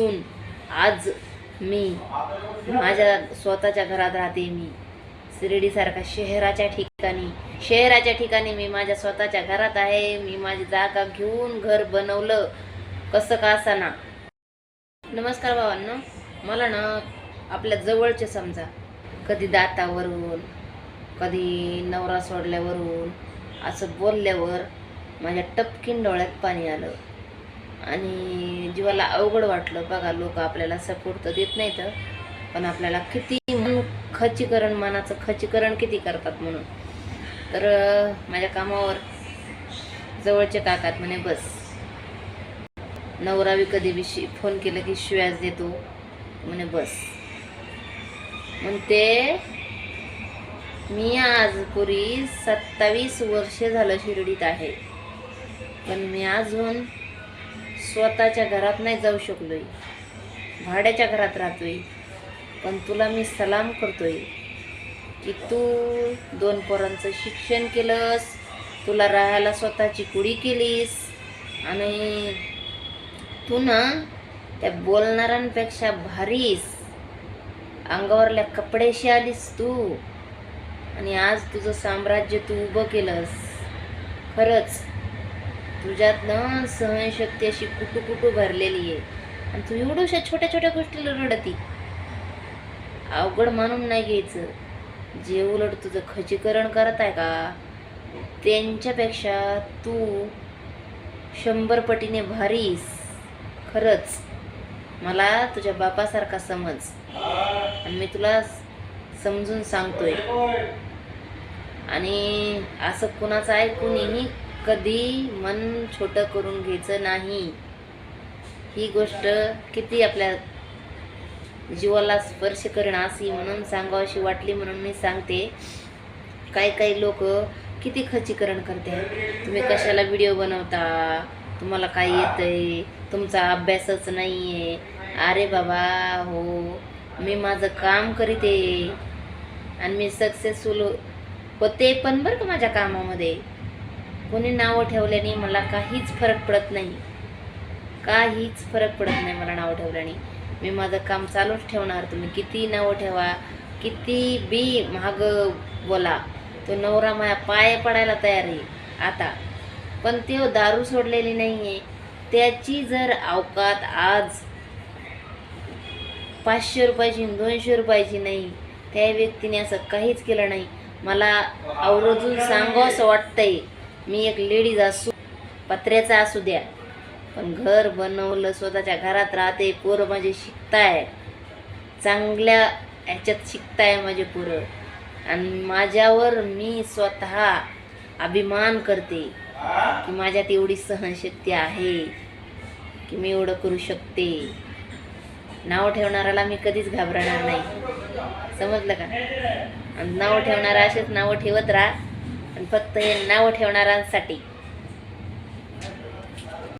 म्हणून आज मी माझ्या स्वतःच्या घरात राहते मी. शिर्डीसारखा शहराच्या ठिकाणी. शहराच्या ठिकाणी मी माझ्या स्वतःच्या घरात आहे. मी माझी जागा घेऊन घर बनवलं. कसं का असाना. नमस्कार बाबांना मला ना आपल्या जवळचे समजा. कधी दातावरून कधी नवरा सोडल्यावरून असं बोलल्यावर माझ्या टपकीन डोळ्यात पाणी आलं. आणि जीवाला अवघड वाटलं. बघा लोक आपल्याला सपोर्ट तर देत नाहीत पण आपल्याला किती खचीकरण खच्चीकरण मनाचं खचीकरण किती करतात म्हणून. तर माझ्या कामावर जवळचे काकात म्हणे बस. नवरावी कधी बी शि फोन केलं की शिव्याज देतो. म्हणे बस. म्हणते मी आज पुरी सत्तावीस वर्ष झालं शिर्डीत आहे. पण मी अजून स्वतःच्या घरात नाही जाऊ शकलोय. भाड्याच्या घरात राहतोय. पण तुला मी सलाम करतोय की तू दोन पोरांचं शिक्षण केलंस तुला राहायला स्वतःची कुडी केलीस आणि तू ना त्या बोलणाऱ्यांपेक्षा भारीस. अंगावरल्या कपड्याशी आलीस तू आणि आज तुझं साम्राज्य तू उभं केलंस. खरंच तुझ्यात ना सहनशक्ती अशी कुटू कुटू भरलेली आहे. आणि तू एवढ्याशा छोट्या छोट्या गोष्टीला रडती. अवघड मानून नाही घ्यायचं. जे उलट तुझं खचीकरण करत आहे का? त्यांच्यापेक्षा तू शंभर पटीने भारीस. खरंच. मला तुझ्या बापासारखा समज. आणि मी तुला समजून सांगतोय. आणि असं कुणाचं ऐकूनही कधी मन छोटं करून घ्यायचं नाही. ही गोष्ट किती आपल्या जीवाला स्पर्श करणं अशी म्हणून सांगावीशी वाटली म्हणून मी सांगते. काही काही लोक किती खचीकरण करते. तुम्ही कशाला व्हिडिओ बनवता? तुम्हाला काय येतंय? तुमचा अभ्यासच नाही आहे अरे बाबा हो. मी माझं काम करीते. आणि मी सक्सेसफुल हो- होते पण बरं का माझ्या कामामध्ये? कोणी नावं ठेवल्याने मला काहीच फरक पडत नाही. काहीच फरक पडत नाही मला नावं ठेवल्याने. मी माझं काम चालूच ठेवणार. तुम्ही किती नावं ठेवा किती बी महाग बोला. तो नवरा माझ्या पाय पडायला तयार आहे. आता पण ते दारू सोडलेली नाही आहे त्याची जर अवकात आज पाचशे रुपयाची दोनशे रुपयाची नाही त्या व्यक्तीने असं काहीच केलं नाही. मला आवर्जून सांगावं असं वाटतंय. मी एक लेडीज असू पत्र्याचा असू द्या. पण घर बनवलं स्वतःच्या घरात राहते पोरं माझे शिकताय. चांगल्या ह्याच्यात शिकताय माझे पोरं. आणि माझ्यावर मी स्वतः अभिमान करते की माझ्यात एवढी सहनशक्ती आहे की मी एवढं करू शकते. नाव ठेवणाऱ्याला मी कधीच घाबरणार नाही. समजलं का? आणि नाव ठेवणारा असेच नावं ठेवत राहा. आणि फक्त यांना नाव ठेवणाऱ्यांसाठी.